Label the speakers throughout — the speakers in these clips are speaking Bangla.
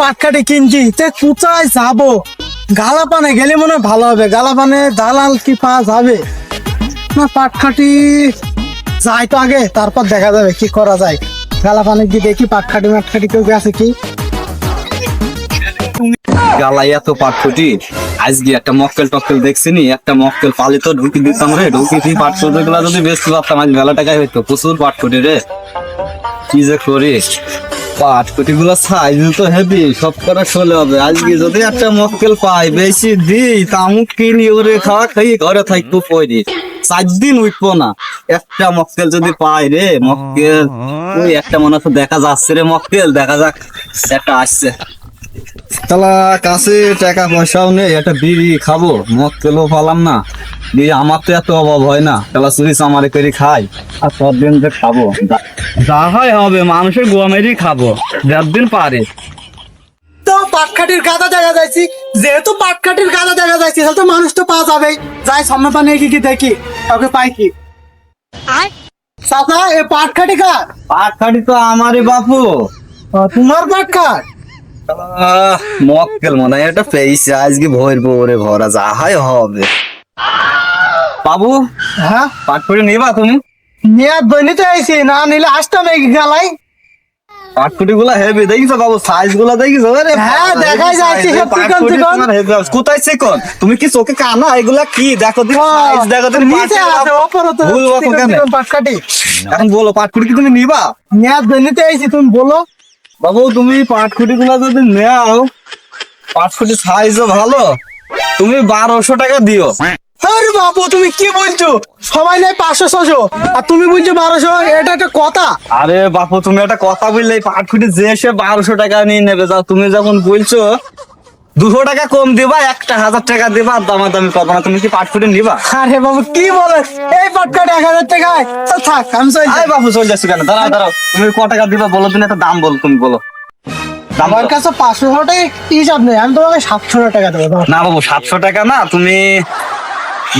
Speaker 1: পাটকাটি কিনছি, তে কোথায় যাব? গালাপানে গেলে মনে ভালো হবে, গালাপানে দালাল কি পাওয়া যাবে? না পাটকাটি যাই তো আগে, তারপর দেখা যাবে কি করা যায়। গালাপানে গিয়ে দেখি পাটকাটি মাটকাটি কেউ আছে কি।
Speaker 2: গালাই এত পাটফুটি আজকে একটা মক্কেল টক্কেল দেখছিনি, একটা মক্কেল পালি তো ঢুকি দিতাম রে, ঢুকি দিয়ে পাটফুটি গুলা যদি বেচতে পারতাম আজ মেলা টাকায় হইতো, প্রচুর পাটফুটি রে। কি যে করি? পাটফুটি গুলো সাইজ তো হেভি, সব করা চলে হবে। আজকে যদি একটা মক্কেল পাই, বেশি দিই তামুক কিনি, ওরে খাওয়া খাই, ঘরে থাকব পরে চার দিন উঠবো না। একটা মক্কেল যদি পাই রে, মক্কেল একটা মনে দেখা যাচ্ছে রে মক্কেল, দেখা যাক, একটা আসছে। তালা কাছে টাকা পয়সাও নেই একটা বিড়ি খাব। মদ তেলও পালাম না। দিয়ে আমার তো এত অভাব হয় না। তালা চুরি চামারি করে খাই। আর সব দিন যে খাব? যা- হয় হবে মানুষের গোয়ামেরই খাব। দিন পারে।
Speaker 1: তো পাটকাঠির গাদা দেখা যাইছি। যেহেতু পাটকাঠির গাদা দেখা যাইছি তাহলে তো মানুষ তো পাওয়া যাবে যাই সামনে পানে কি গিয়ে দেখি কাউকে পাই কি? চাচা এ পাটকাঠি কার?
Speaker 2: পাট খাটি তো আমারই বাপু।
Speaker 1: তোমার
Speaker 2: আহ, মক্কেল মনে হয় একটা পেয়েছে আজকে ভোর ভোরে ভরা যা হয় হবে। বাবু
Speaker 1: হ্যাঁ?
Speaker 2: পাট করে নিবা তুমি?
Speaker 1: আইছি না নিলে আসতাম এই গেলাই
Speaker 2: পাটকুটি গুলা হেভি দেখিছো বাবু সাইজগুলা দেখিছো? আরে
Speaker 1: হ্যাঁ, দেখাই যাচ্ছে সব চিকন চিকন।
Speaker 2: কোথায় চিকন? তুমি কি চোখে কানা? এগুলা কি? দেখো তুমি সাইজ দেখো তুমি
Speaker 1: নিচে আছে
Speaker 2: ভুল বকো কেন?
Speaker 1: পাটকাঠি।
Speaker 2: এখন বলো পাটকুটি কি তুমি নিবা?
Speaker 1: মেয়াদ বনিতে আইছি তুমি বলো।
Speaker 2: বাবু তুমি পাঁচ ফুটি গুলা যদি নেও পাঁচ ফুটি সাইজও ভালো তুমি বারোশো টাকা দিও।
Speaker 1: আরে বাবু তুমি কি বলছো? সবাই নাই পাঁচশো ছশো। আর তুমি বলছো বারোশো এটা একটা কথা।
Speaker 2: আরে বাপু তুমি একটা কথা বললে পাঁচ পাটকুটি যে সে বারোশো টাকা নিয়ে নেবে। যাও তুমি যখন বলছো দুশো টাকা কম দিবা একটা হাজার টাকা দিবা আর দামাদামি করব না। তুমি কি পাটকুটি নিবা?
Speaker 1: আরে বাবু কি বলে? এই এক হাজার টাকায় তো থাক আমি চল
Speaker 2: আরে বাপু চলে যাচ্ছি কেন? দাঁড়াও দাঁড়াও। তুমি ক টাকা দিবা বলো তুমি একটা দাম বলো তুমি বলো।
Speaker 1: আমার কাছে পাঁচশো টাকা হিসাব নেই? আমি তোমাকে সাতশো টাকা দেবো।
Speaker 2: না বাবু সাতশো টাকা না তুমি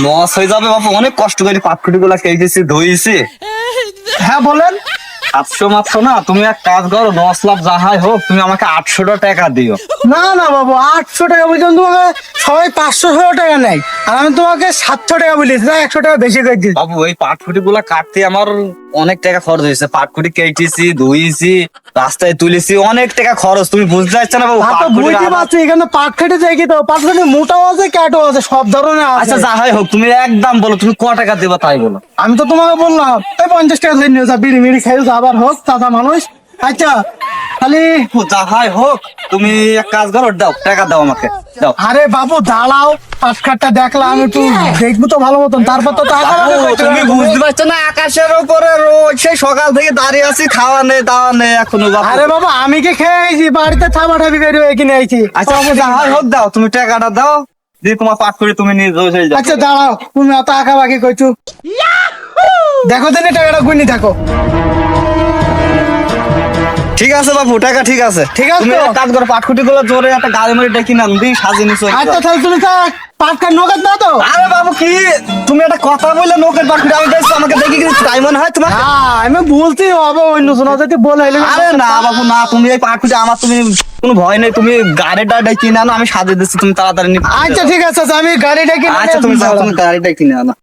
Speaker 2: লস হয়ে যাবে বাবু। অনেক কষ্ট করে পাটকুটি গুলা কেটেছি ধুয়েছি।
Speaker 1: হ্যাঁ বলেন।
Speaker 2: সাতশো মাত্র না তুমি এক কাজ করো দশ লাখ যাহাই হোক তুমি আমাকে আটশো টাকা দিও।
Speaker 1: না না বাবু আটশো টাকা বলছিলাম তোমাকে সবাই পাঁচশো ষোলো টাকা নেয় আর আমি তোমাকে সাতশো টাকা বলেছি না একশো টাকা বেশি করে দিই
Speaker 2: বাবু এই পাটকুটি গুলা কাটতে আমার অনেক টাকা খরচ হয়েছে। পাটকুটি কেটেছি ধুইছি রাস্তায় তুলেছি অনেক টাকা খরচ। তুমি বুঝতে পারছ না বাবু
Speaker 1: বুঝতে পারছি এখানে পাট খেটে যাই কি তো? পাট খেটে মোটাও আছে ক্যাটও আছে সব ধরনের
Speaker 2: আচ্ছা
Speaker 1: যা
Speaker 2: হয় হোক তুমি একদম বলো তুমি ক টাকা দেবা তাই বলো।
Speaker 1: আমি তো তোমাকে বললাম এই পঞ্চাশ টাকা ধরে নিয়ে যা বিড়ি মিড়ি খেয়ে আবার হোক চাচা মানুষ। আচ্ছা খালি
Speaker 2: যাহাই হোক তুমি এক কাজ করো দাও টাকা দাও আমাকে দাও।
Speaker 1: আরে বাবু দাঁড়াও পাট খাটটা দেখলাম একটু দেখব তো ভালো মতন তারপর তো টাকা
Speaker 2: তুমি বুঝতে পারছ না আকাশের উপরে রোজ সেই সকাল থেকে দাঁড়িয়ে আছি খাওয়া নেই দাওয়া নেই এখনও
Speaker 1: আরে বাবা আমি কি খেয়েছি? বাড়িতে থাবা ঠাবি বের হয়ে কিনে আইছি।
Speaker 2: আচ্ছা বাবু, যাহাই হোক দাও তুমি টাকাটা দাও দিয়ে তোমার পাট করে তুমি নিয়ে যাও সেই
Speaker 1: আচ্ছা দাঁড়াও তুমি অত আঁকা বাকি করছ দেখো দিনে টাকাটা গুনি থাকো
Speaker 2: ঠিক আছে বাবু টাকা ঠিক আছে।
Speaker 1: ঠিক আছে
Speaker 2: তুমি কাজ করো পাটকুটি গুলো জোরে একটা গাড়ি মারি ডেকে নাম দিই সাজিয়ে নিছো
Speaker 1: আচ্ছা তাহলে তুমি তা পাট খাট নগদ দাও তো।
Speaker 2: আরে বাবু কি? তুমি একটা কথা বললে নোকের পাটকুটি আমি দেখছি আমাকে দেখি তাই মনে হয় তোমার
Speaker 1: হ্যাঁ আমি বলছি হবে অন্য শোনা যদি বলে এলে
Speaker 2: আরে না বাবু না তুমি এই পাটকুটি আমার তুমি কোনো ভয় নেই তুমি গাড়িটা ডেকে আনো আমি সাজিয়ে দিচ্ছি তুমি তাড়াতাড়ি নিয়ে
Speaker 1: আচ্ছা ঠিক আছে আচ্ছা, আমি গাড়িটা কিনে
Speaker 2: আচ্ছা তুমি যাও তুমি গাড়িটা কিনে আনো।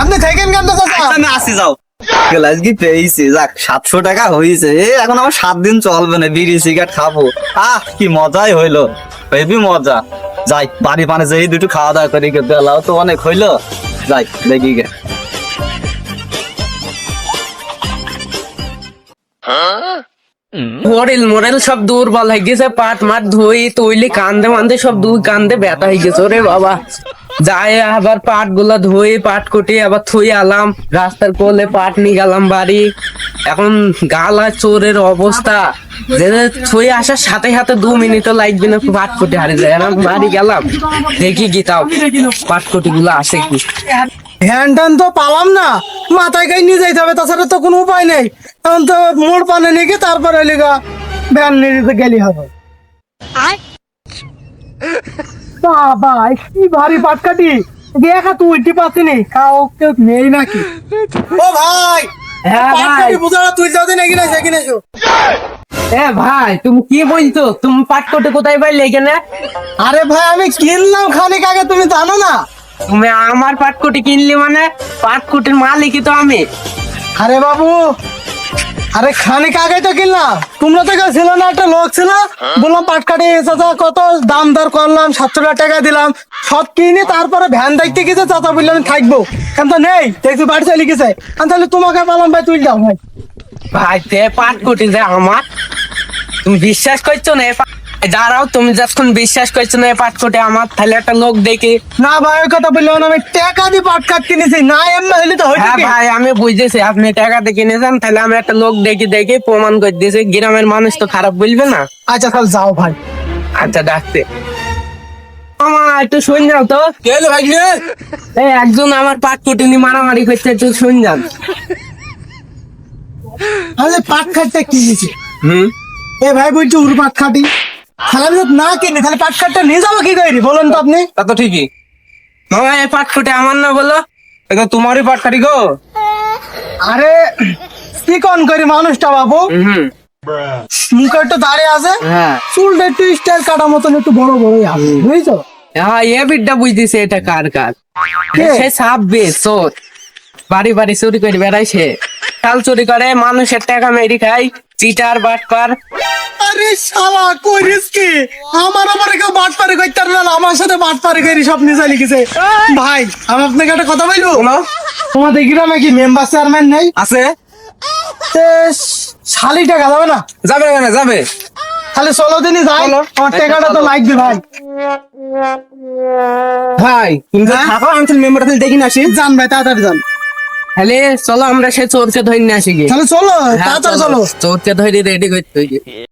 Speaker 1: আপনি থাকেন কেন তো
Speaker 2: আচ্ছা আমি আসি যাও। আজকে পেয়েছি। যাক, সাতশো টাকা হয়েছে। এখন আমার সাত দিন চলবে না, বিড়ি খাব। আহ, কি মজাই হইল। মজা। যাই পানে যে দুটো খাওয়া দাওয়া করি বেলাও তো অনেক হইল। যাই, দেখি গে।
Speaker 3: সব দুর্বল হয়ে গেছে, পাট মাট ধুই তৈলি কান্দে মান্দে সব দুই কান্দে ব্যথা হয়ে গেছে, ওরে বাবা। যায় আবার পাটগুলা ধুই পাট কুটি আবার থুই আলাম। রাস্তার কোলে পাট নিয়ে গেলাম বাড়ি। এখন গালা চোরের অবস্থা। যে থুই আসার সাথে সাথে দু মিনিটও লাগবে না পাট কুটি হারিয়ে যায়। আমি বাড়ি গেলাম। দেখি গিতাও পাট কুটি গুলা আসে কি।
Speaker 1: ধ্যান টান তো পালাম না। মাথায় গাই নিয়ে যাইতে হবে তাছাড়া তো কোনো উপায় নেই। এখন তো মোড় পানে নিয়ে গিয়ে তারপরে লিগা ভ্যান নিয়ে গেলি হবে। বাবা কি ভারী পাটকাটি দেখা তুই কাউ কেউ নেই নাকি? ও ভাই
Speaker 3: হ্যাঁ ভাই।
Speaker 1: পাটকাটি বুঝা তুই যাতে নাকি না সেখানে এসো।
Speaker 3: এ ভাই তুমি কি বলছো? তুমি পাট কোটে কোথায় পাইলে এখানে?
Speaker 1: আরে ভাই আমি কিনলাম খানিক আগে তুমি জানো না?
Speaker 3: তুমি আমার পাটকুটি কিনলি মানে? পাটকুটির মালিকই তো আমি।
Speaker 1: আরে বাবু আরে খানিক আগে তো কিনলাম তোমরা তো কেউ ছিল না, একটা লোক ছিল। বললাম, পাট কাটি চাচা কত দাম দর করলাম, সাতশো টাকা দিলাম। সব কিনে, তারপরে ভ্যান দেখতে গেছে, চাচা বললাম থাকব। কেন তো নেই, দেখছি বাড়ি চলে গেছে। তাহলে তোমাকে বললাম, ভাই, তুই যাও, ভাই।
Speaker 3: ভাই, তে পাটকুটি যে আমার। তুমি বিশ্বাস করছ না দাঁড়াও তুমি যখন বিশ্বাস করছ না পাটকুটি আমার তাহলে একটা লোক দেখে।
Speaker 1: না ভাই ওই কথা বললাম না আমি টাকা দিয়ে পাট কাট কিনেছি না এমনি হইলে তো হইতো
Speaker 3: হ্যাঁ ভাই আমি বুঝেছি আপনি টাকাতে কিনেছেন তাহলে আমি একটা লোক দেখে দেখে প্রমাণ করে দিয়েছি গ্রামের মানুষ তো খারাপ বলবে না?
Speaker 1: আচ্ছা তাহলে যাও ভাই।
Speaker 3: আচ্ছা ডাকতে আমার একটু শুন যাও তো।
Speaker 2: ভাই
Speaker 3: এই একজন আমার পাটকুটি নিয়ে মারামারি করছে একটু শুন যান।
Speaker 1: তাহলে পাট খাটটা কিনেছি।
Speaker 2: হুম?
Speaker 1: এ ভাই বলছি উর পাট খাটি। তাহলে আমি না কিনি তাহলে পাট খাটটা নিয়ে যাব কি করি? বলুন তো আপনি।
Speaker 2: তা তো ঠিকই।
Speaker 3: মামা এই পাটকুটি আমার না বলো।
Speaker 2: এটা তোমারই পাট কাটি গো।
Speaker 1: আরে কি কন করি মানুষটা বাবু?
Speaker 3: হুম।
Speaker 1: মুখে একটু দাঁড়িয়ে আছে
Speaker 3: হ্যাঁ।
Speaker 1: চুলটা একটু স্টাইল কাটা মতন একটু বড় বড়ই আছে বুঝছ?
Speaker 3: হ্যাঁ এ বুঝতেছে এটা কার কার।
Speaker 1: কে?
Speaker 3: সে সাববে চোর। বাড়ি বাড়ি চুরি করে বেড়াইছে। কাল চুরি করে মানুষের টাকা মেরি খায় চিটার বাটপার।
Speaker 1: আরে শালা করিস কি? আমার আমার কেউ করতে না আমার সাথে বাট পারে করি সব নিজে লিখেছে। ভাই আমি আপনাকে একটা কথা বলব? তোমাদের গ্রামে কি মেম্বার চেয়ারম্যান নেই?
Speaker 2: আছে।
Speaker 1: শালি টাকা যাবে না?
Speaker 2: যাবে না যাবে।
Speaker 1: তাহলে ষোলো দিনই যাই।
Speaker 3: চলো।
Speaker 1: আমার টাকাটা তো লাগবে ভাই।
Speaker 2: ভাই তুমি
Speaker 1: হ্যাঁ?
Speaker 2: থাকো আমি মেম্বার দেখি না আসি।
Speaker 1: যান ভাই তাড়াতাড়ি যান।
Speaker 3: তাহলে চলো আমরা সে চোরকে ধরে নিয়ে আসি গিয়ে
Speaker 1: তাহলে চলো
Speaker 3: হ্যাঁ,
Speaker 1: তাড়াতাড়ি চলো
Speaker 3: চোরকে ধরে রেডি করতে হইবে।